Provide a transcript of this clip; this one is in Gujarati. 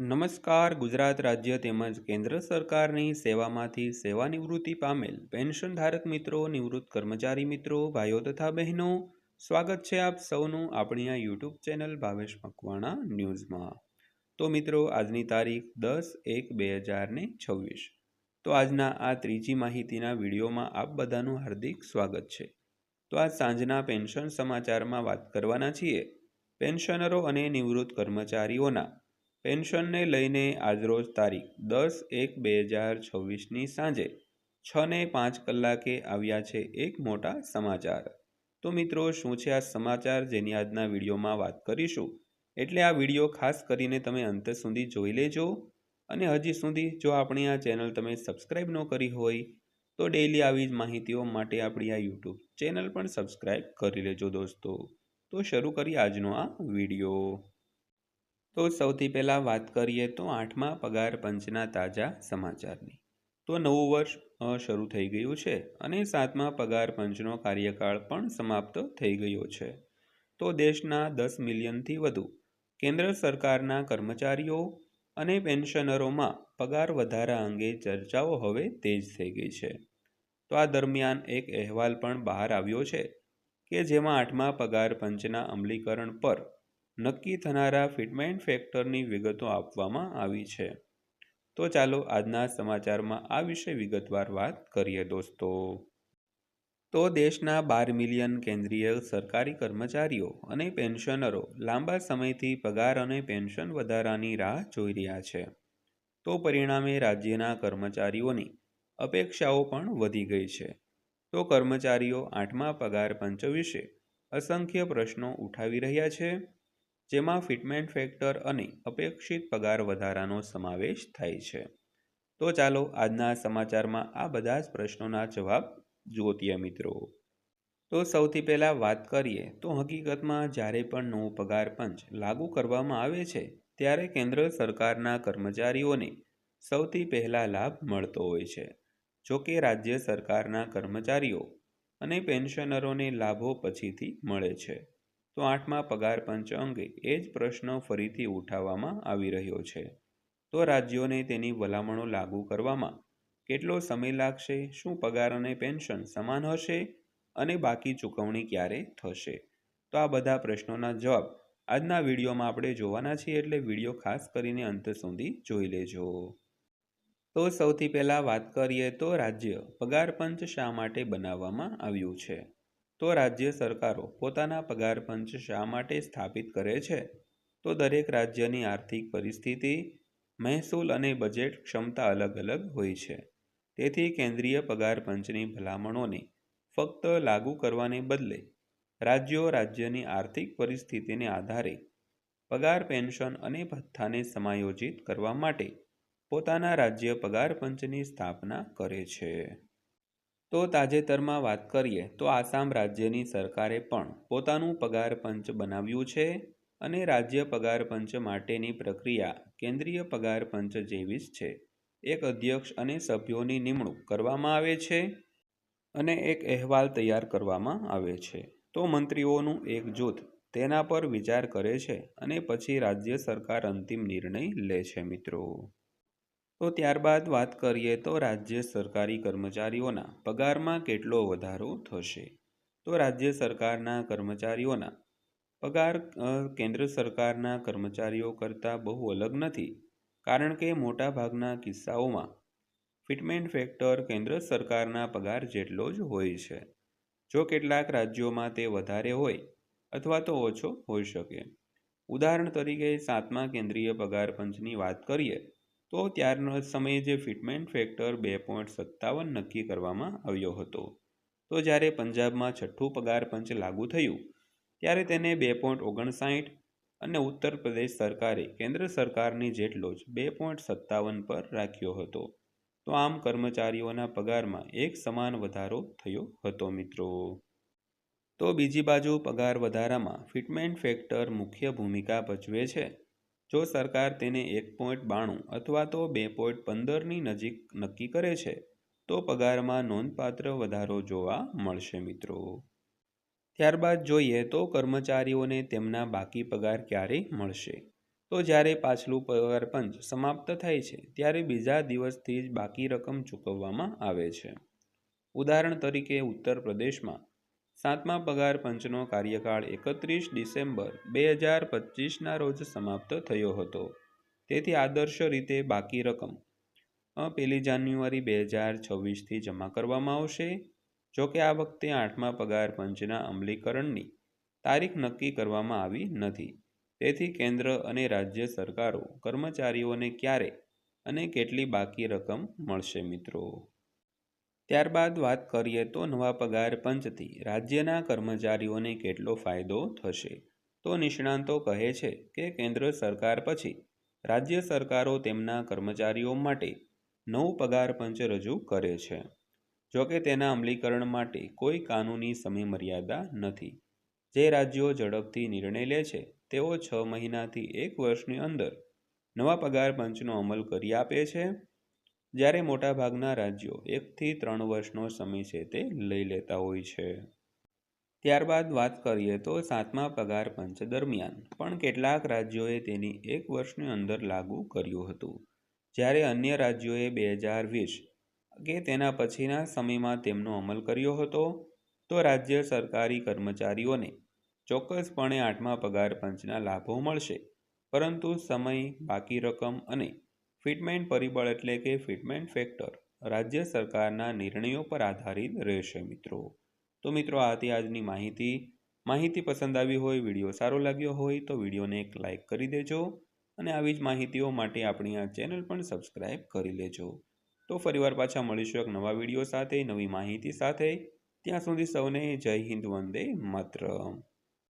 નમસ્કાર, ગુજરાત રાજ્ય તેમજ કેન્દ્ર સરકારની સેવામાંથી સેવાનિવૃત્તિ પામેલ પેન્શન ધારક મિત્રો, નિવૃત્ત કર્મચારી મિત્રો, ભાઈઓ તથા બહેનો, સ્વાગત છે આપ સૌનું આપણી આ યુટ્યુબ ચેનલ ભાવેશ મકવાણા ન્યૂઝમાં. તો મિત્રો, આજની તારીખ દસ એક બે હજાર ને છવ્વીસ. તો આજના આ ત્રીજી માહિતીના વિડીયોમાં આપ બધાનું હાર્દિક સ્વાગત છે. તો આજ સાંજના પેન્શન સમાચારમાં વાત કરવાના છીએ. પેન્શનરો અને નિવૃત્ત કર્મચારીઓના પેન્શનને લઈને આજરોજ તારીખ દસ એક બે હજાર છવ્વીસની સાંજે છ ને પાંચ કલાકે આવ્યા છે એક મોટા સમાચાર. તો મિત્રો, શું છે આ સમાચાર જેની આજના વિડીયોમાં વાત કરીશું? એટલે આ વીડિયો ખાસ કરીને તમે અંત સુધી જોઈ લેજો અને હજી સુધી જો આપણી આ ચેનલ તમે સબસ્ક્રાઈબ ન કરી હોય, તો ડેઈલી આવી જ માહિતીઓ માટે આપણી આ યુટ્યુબ ચેનલ પણ સબસ્ક્રાઈબ કરી લેજો દોસ્તો. તો શરૂ કરીએ આજનો આ વીડિયો. તો સૌથી પહેલાં વાત કરીએ તો આઠમા પગાર પંચના તાજા સમાચારની. તો નવું વર્ષ શરૂ થઈ ગયું છે અને સાતમા પગાર પંચનો કાર્યકાળ પણ સમાપ્ત થઈ ગયો છે. તો દેશના દસ મિલિયનથી વધુ કેન્દ્ર સરકારના કર્મચારીઓ અને પેન્શનરોમાં પગાર વધારા અંગે ચર્ચાઓ હવે તેજ થઈ ગઈ છે. તો આ દરમિયાન એક અહેવાલ પણ બહાર આવ્યો છે કે જેમાં આઠમા પગાર પંચના અમલીકરણ પર નક્કી થનારા ફિટમેન્ટ ફેક્ટરની વિગતો આપવામાં આવી છે. તો ચાલો આજના સમાચારમાં આ વિશે વિગતવાર વાત કરીએ દોસ્તો. તો દેશના બાર મિલિયન કેન્દ્રીય સરકારી કર્મચારીઓ અને પેન્શનરો લાંબા સમયથી પગાર અને પેન્શન વધારાની રાહ જોઈ રહ્યા છે. તો પરિણામે રાજ્યના કર્મચારીઓની અપેક્ષાઓ પણ વધી ગઈ છે. તો કર્મચારીઓ આઠમા પગાર પંચ વિશે અસંખ્ય પ્રશ્નો ઉઠાવી રહ્યા છે. જેમાં ફિટમેન્ટ ફેક્ટર અને અપેક્ષિત પગાર વધારાનો સમાવેશ થાય છે. તો ચાલો આજના સમાચારમાં આ બધા જ પ્રશ્નોના જવાબ જોતીએ મિત્રો. તો સૌથી પહેલાં વાત કરીએ, તો હકીકતમાં જ્યારે પણ નવો પગાર પંચ લાગુ કરવામાં આવે છે, ત્યારે કેન્દ્ર સરકારના કર્મચારીઓને સૌથી પહેલાં લાભ મળતો હોય છે. જો કે રાજ્ય સરકારના કર્મચારીઓ અને પેન્શનરોને લાભો પછીથી મળે છે. તો આઠમા પગાર પંચ અંગે એ જ પ્રશ્ન ફરીથી ઉઠાવવામાં આવી રહ્યો છે. તો રાજ્યોને તેની ભલામણો લાગુ કરવામાં કેટલો સમય લાગશે? શું પગાર અને પેન્શન સમાન હશે? અને બાકી ચૂકવણી ક્યારે થશે? તો આ બધા પ્રશ્નોના જવાબ આજના વિડીયોમાં આપણે જોવાના છીએ, એટલે વીડિયો ખાસ કરીને અંત સુધી જોઈ લેજો. તો સૌથી પહેલાં વાત કરીએ તો રાજ્ય પગાર પંચ શા માટે બનાવવામાં આવ્યું છે? તો રાજ્ય સરકારો પોતાના પગાર પંચ શા માટે સ્થાપિત કરે છે? તો દરેક રાજ્યની આર્થિક પરિસ્થિતિ, મહેસૂલ અને બજેટ ક્ષમતા અલગ અલગ હોય છે. તેથી કેન્દ્રીય પગાર પંચની ભલામણોને ફક્ત લાગુ કરવાને બદલે રાજ્યો રાજ્યની આર્થિક પરિસ્થિતિને આધારે પગાર, પેન્શન અને ભથ્થાને સમાયોજિત કરવા માટે પોતાના રાજ્ય પગાર પંચની સ્થાપના કરે છે. તો તાજેતરમાં વાત કરીએ તો આસામ રાજ્યની સરકારે પણ પોતાનું પગાર પંચ બનાવ્યું છે અને રાજ્ય પગાર પંચ માટેની પ્રક્રિયા કેન્દ્રીય પગાર પંચ જેવી જ છે. એક અધ્યક્ષ અને સભ્યોની નિમણૂક કરવામાં આવે છે અને એક અહેવાલ તૈયાર કરવામાં આવે છે. તો મંત્રીઓનું એક જૂથ તેના પર વિચાર કરે છે અને પછી રાજ્ય સરકાર અંતિમ નિર્ણય લે છે મિત્રો. તો ત્યારબાદ વાત કરીએ તો રાજ્ય સરકારી કર્મચારીઓના પગારમાં કેટલો વધારો થશે? તો રાજ્ય સરકારના કર્મચારીઓના પગાર કેન્દ્ર સરકારના કર્મચારીઓ કરતાં બહુ અલગ નથી, કારણ કે મોટાભાગના કિસ્સાઓમાં ફિટમેન્ટ ફેક્ટર કેન્દ્ર સરકારના પગાર જેટલો જ હોય છે. જો કેટલાક રાજ્યોમાં તે વધારે હોય અથવા તો ઓછો હોઈ શકે. ઉદાહરણ તરીકે સાતમા કેન્દ્રીય પગાર પંચની વાત કરીએ તો ત્યારનો સમયે જે ફિટમેન્ટ ફેક્ટર બે પોઈન્ટ સત્તાવન નક્કી કરવામાં આવ્યો હતો. તો જ્યારે પંજાબમાં છઠ્ઠું પગાર પંચ લાગુ થયું, ત્યારે તેને બે પોઈન્ટ ઓગણસાઠ અને ઉત્તર પ્રદેશ સરકારે કેન્દ્ર સરકારની જેટલો જ બે પોઈન્ટ સત્તાવન પર રાખ્યો હતો. તો આમ કર્મચારીઓના પગારમાં એક સમાન વધારો થયો હતો મિત્રો. તો બીજી બાજુ પગાર વધારામાં ફિટમેન્ટ ફેક્ટર મુખ્ય ભૂમિકા ભજવે છે. જો સરકાર તેને એક પોઈન્ટ બાણું અથવા તો બે પોઈન્ટ પંદરની નજીક નક્કી કરે છે, તો પગારમાં નોંધપાત્ર વધારો જોવા મળશે મિત્રો. ત્યારબાદ જોઈએ તો કર્મચારીઓને તેમના બાકી પગાર ક્યારે મળશે? તો જ્યારે પાછલું પગાર પંચ સમાપ્ત થાય છે, ત્યારે બીજા દિવસથી જ બાકી રકમ ચૂકવવામાં આવે છે. ઉદાહરણ તરીકે ઉત્તર પ્રદેશમાં સાતમા પગાર પંચનો કાર્યકાળ એકત્રીસ ડિસેમ્બર બે હજાર પચીસના રોજ સમાપ્ત થયો હતો. તેથી આદર્શ રીતે બાકી રકમ પહેલી જાન્યુઆરી બે હજાર છવ્વીસથી જમા કરવામાં આવશે. જોકે આ વખતે આઠમા પગાર પંચના અમલીકરણની તારીખ નક્કી કરવામાં આવી નથી. તેથી કેન્દ્ર અને રાજ્ય સરકારો, કર્મચારીઓને ક્યારે અને કેટલી બાકી રકમ મળશે મિત્રો? ત્યારબાદ વાત કરીએ તો નવા પગાર પંચથી. રાજ્યના કર્મચારીઓને કેટલો ફાયદો થશે? તો નિષ્ણાંતો કહે છે કે કેન્દ્ર સરકાર પછી રાજ્ય સરકારો તેમના કર્મચારીઓ માટે નવું પગાર પંચ રજૂ કરે છે. જોકે તેના અમલીકરણ માટે કોઈ કાનૂની સમયમર્યાદા નથી. જે રાજ્યો ઝડપથી નિર્ણય લે છે, તેઓ છ મહિનાથી એક વર્ષની અંદર નવા પગાર પંચનો અમલ કરી આપે છે. જ્યારે મોટાભાગના રાજ્યો એકથી ત્રણ વર્ષનો સમય છે તે લઈ લેતા હોય છે. ત્યારબાદ વાત કરીએ તો સાતમા પગાર પંચ દરમિયાન પણ કેટલાક રાજ્યોએ તેની એક વર્ષની અંદર લાગુ કર્યું હતું. જ્યારે અન્ય રાજ્યોએ બે હજાર વીસ કે તેના પછીના સમયમાં તેમનો અમલ કર્યો હતો, તો રાજ્ય સરકારી કર્મચારીઓને ચોક્કસપણે આઠમા પગાર પંચના લાભો મળશે. પરંતુ સમય, બાકી રકમ અને ફિટમેન્ટ પરિબળ એટલે કે ફિટમેન્ટ ફેક્ટર રાજ્ય સરકારના નિર્ણયો પર આધારિત રહેશે મિત્રો. તો મિત્રો, આ હતી આજની માહિતી. માહિતી પસંદ આવી હોય, વીડિયો સારો લાગ્યો હોય તો વિડીયોને એક લાઇક કરી દેજો અને આવી જ માહિતીઓ માટે આપણી આ ચેનલ પણ સબસ્ક્રાઈબ કરી લેજો. તો ફરીવાર પાછા મળીશું એક નવા વીડિયો સાથે, નવી માહિતી સાથે. ત્યાં સુધી સૌને જય હિન્દ, વંદે માતરમ.